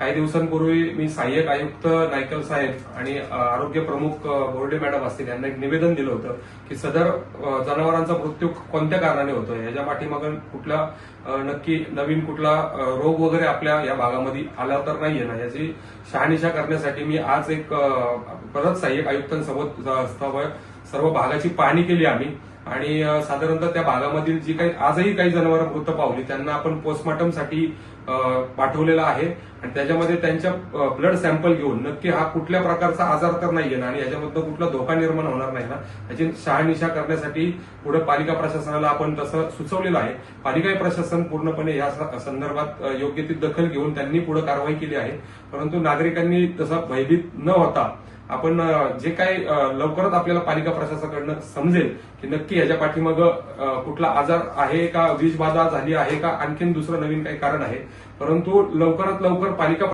काही दिवसांपूर्वी मी सहाय्यक आयुक्त नायकल साहेब आणि आरोग्य प्रमुख बोर्डे मॅडम असतील यांना एक निवेदन दिलं होतं की सदर जनावरांचा मृत्यू कोणत्या कारणाने होतो याच्या पाठीमागं कुठला नक्की नवीन कुठला रोग वगैरे आपल्या या भागामध्ये आला तर नाहीये ना? याची शहानिशा करण्यासाठी मी आज एक परत सहाय्यक आयुक्तांसोबत ज- सर्व- भागाची पाहणी केली आम्ही. आणि साधारणतः त्या भागामधील जी काही आजही काही जनावरं मृत पावली त्यांना आपण पोस्टमॉर्टमसाठी अ, पाठवलेलं आहे. आणि त्याच्यामध्ये त्यांच्या ब्लड सॅम्पल घेऊन नक्की हा कुठल्या प्रकारचा आजार तर नाहीये ना आणि याच्यामधनं कुठला धोका निर्माण होणार नाही ना याची शहानिशा करण्यासाठी पुढे पालिका प्रशासनाला आपण तसं सुचवलेलं आहे. पालिका प्रशासन पूर्णपणे या संदर्भात योग्य ती दखल घेऊन त्यांनी पुढे कारवाई केली आहे. परंतु नागरिकांनी तसा भयभीत न होता आपण जे काही लवकरच आपल्याला पालिका प्रशासनाकडनं समजेल की नक्की याच्या पाठीमाग कुठला आजार आहे का वीज बाधा झाली आहे का आणखीन दुसरं नवीन काही कारण आहे. परंतु लवकरात लवकर पालिका